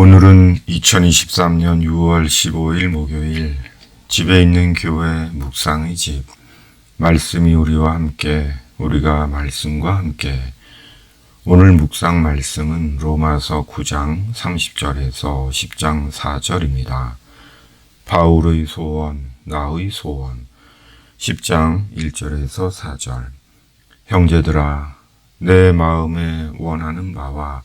오늘은 2023년 6월 15일 목요일 집에 있는 교회 묵상의 집. 말씀이 우리와 함께 우리가 말씀과 함께. 오늘 묵상 말씀은 로마서 9장 30절에서 10장 4절입니다. 바울의 소원, 나의 소원. 10장 1절에서 4절. 형제들아 내 마음에 원하는 바와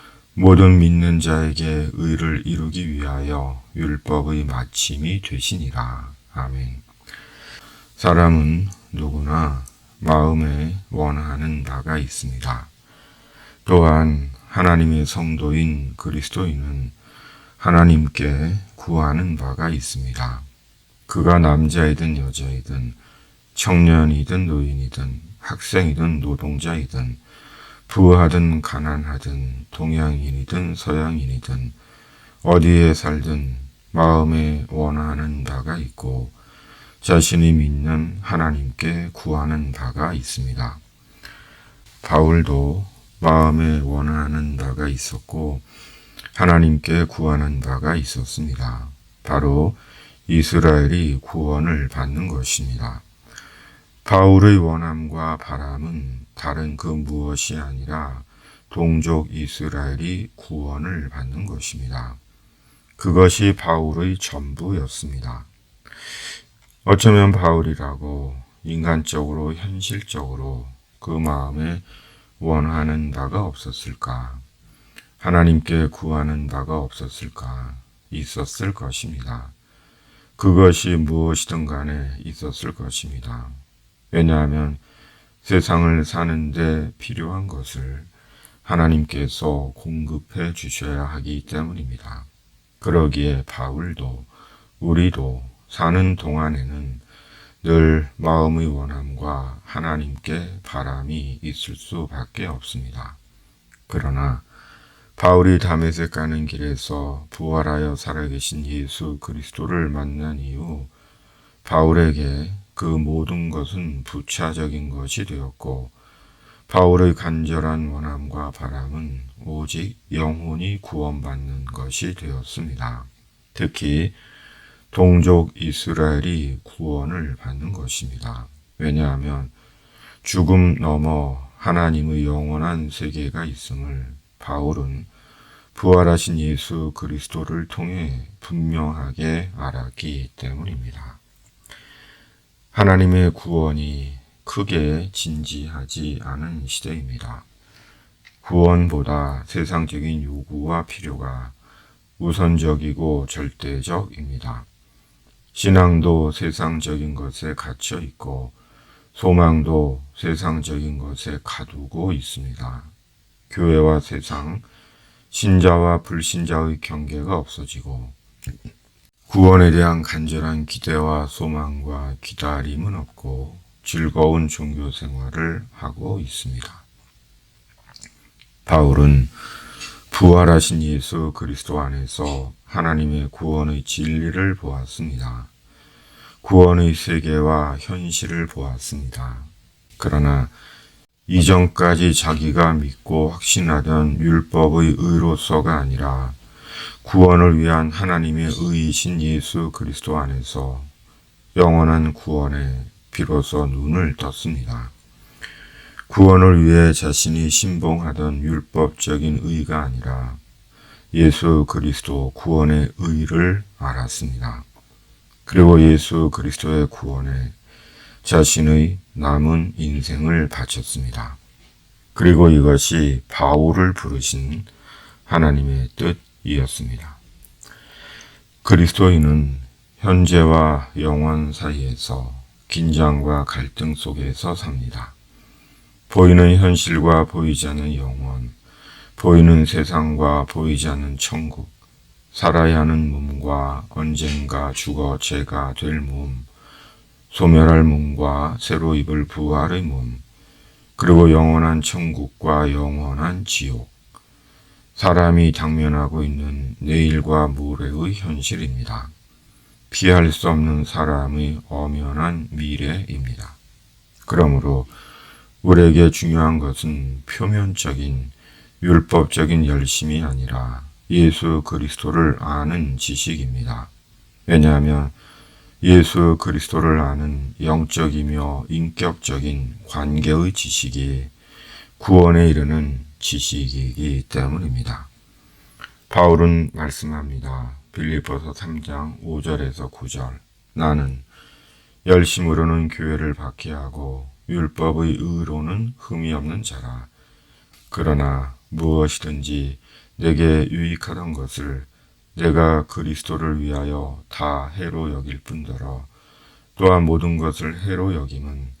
모든 믿는 자에게 의를 이루기 위하여 율법의 마침이 되시니라. 아멘. 사람은 누구나 마음에 원하는 바가 있습니다. 또한 하나님의 성도인 그리스도인은 하나님께 구하는 바가 있습니다. 그가 남자이든 여자이든 청년이든 노인이든 학생이든 노동자이든 부하든 가난하든 동양인이든 서양인이든 어디에 살든 마음에 원하는 바가 있고 자신이 믿는 하나님께 구하는 바가 있습니다. 바울도 마음에 원하는 바가 있었고 하나님께 구하는 바가 있었습니다. 바로 이스라엘이 구원을 받는 것입니다. 바울의 원함과 바람은 다른 그 무엇이 아니라 동족 이스라엘이 구원을 받는 것입니다. 그것이 바울의 전부였습니다. 어쩌면 바울이라고 인간적으로 현실적으로 그 마음에 원하는 바가 없었을까? 하나님께 구하는 바가 없었을까? 있었을 것입니다. 그것이 무엇이든 간에 있었을 것입니다. 왜냐하면 세상을 사는데 필요한 것을 하나님께서 공급해 주셔야 하기 때문입니다. 그러기에 바울도 우리도 사는 동안에는 늘 마음의 원함과 하나님께 바람이 있을 수밖에 없습니다. 그러나 바울이 다메섹 가는 길에서 부활하여 살아계신 예수 그리스도를 만난 이후 바울에게 그 모든 것은 부차적인 것이 되었고 바울의 간절한 원함과 바람은 오직 영혼이 구원받는 것이 되었습니다. 특히 동족 이스라엘이 구원을 받는 것입니다. 왜냐하면 죽음 넘어 하나님의 영원한 세계가 있음을 바울은 부활하신 예수 그리스도를 통해 분명하게 알았기 때문입니다. 하나님의 구원이 크게 진지하지 않은 시대입니다. 구원보다 세상적인 요구와 필요가 우선적이고 절대적입니다. 신앙도 세상적인 것에 갇혀 있고 소망도 세상적인 것에 가두고 있습니다. 교회와 세상, 신자와 불신자의 경계가 없어지고 구원에 대한 간절한 기대와 소망과 기다림은 없고 즐거운 종교 생활을 하고 있습니다. 바울은 부활하신 예수 그리스도 안에서 하나님의 구원의 진리를 보았습니다. 구원의 세계와 현실을 보았습니다. 그러나 이전까지 자기가 믿고 확신하던 율법의 의로서가 아니라 구원을 위한 하나님의 의이신 예수 그리스도 안에서 영원한 구원에 비로소 눈을 떴습니다. 구원을 위해 자신이 신봉하던 율법적인 의가 아니라 예수 그리스도 구원의 의를 알았습니다. 그리고 예수 그리스도의 구원에 자신의 남은 인생을 바쳤습니다. 그리고 이것이 바울을 부르신 하나님의 뜻 이었습니다. 그리스도인은 현재와 영원 사이에서 긴장과 갈등 속에서 삽니다. 보이는 현실과 보이지 않는 영원, 보이는 세상과 보이지 않는 천국, 살아야 하는 몸과 언젠가 죽어 죄가 될 몸, 소멸할 몸과 새로 입을 부활의 몸, 그리고 영원한 천국과 영원한 지옥, 사람이 당면하고 있는 내일과 모레의 현실입니다. 피할 수 없는 사람의 엄연한 미래입니다. 그러므로 우리에게 중요한 것은 표면적인 율법적인 열심이 아니라 예수 그리스도를 아는 지식입니다. 왜냐하면 예수 그리스도를 아는 영적이며 인격적인 관계의 지식이 구원에 이르는 지식이기 때문입니다. 바울은 말씀합니다. 빌리포서 3장 5절에서 9절. 나는 열심으로는 교회를 박해하고 율법의 의로는 흠이 없는 자라. 그러나 무엇이든지 내게 유익하던 것을 내가 그리스도를 위하여 다 해로 여길 뿐더러 또한 모든 것을 해로 여김은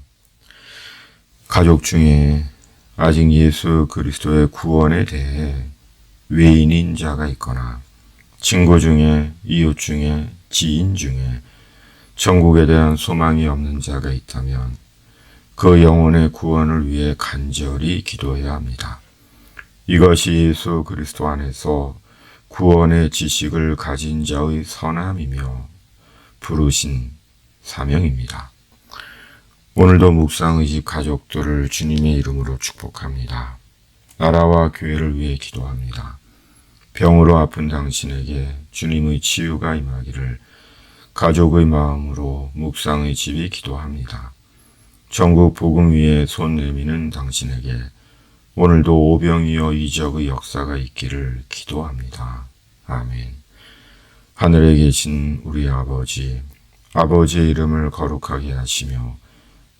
가족 중에 아직 예수 그리스도의 구원에 대해 외인인 자가 있거나 친구 중에 이웃 중에 지인 중에 천국에 대한 소망이 없는 자가 있다면 그 영혼의 구원을 위해 간절히 기도해야 합니다. 이것이 예수 그리스도 안에서 구원의 지식을 가진 자의 선함이며 부르신 사명입니다. 오늘도 묵상의 집 가족들을 주님의 이름으로 축복합니다. 나라와 교회를 위해 기도합니다. 병으로 아픈 당신에게 주님의 치유가 임하기를 가족의 마음으로 묵상의 집이 기도합니다. 전국 복음 위에 손 내미는 당신에게 오늘도 오병이어 이적의 역사가 있기를 기도합니다. 아멘. 하늘에 계신 우리 아버지, 아버지의 이름을 거룩하게 하시며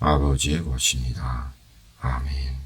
아버지의 것입니다. 아멘.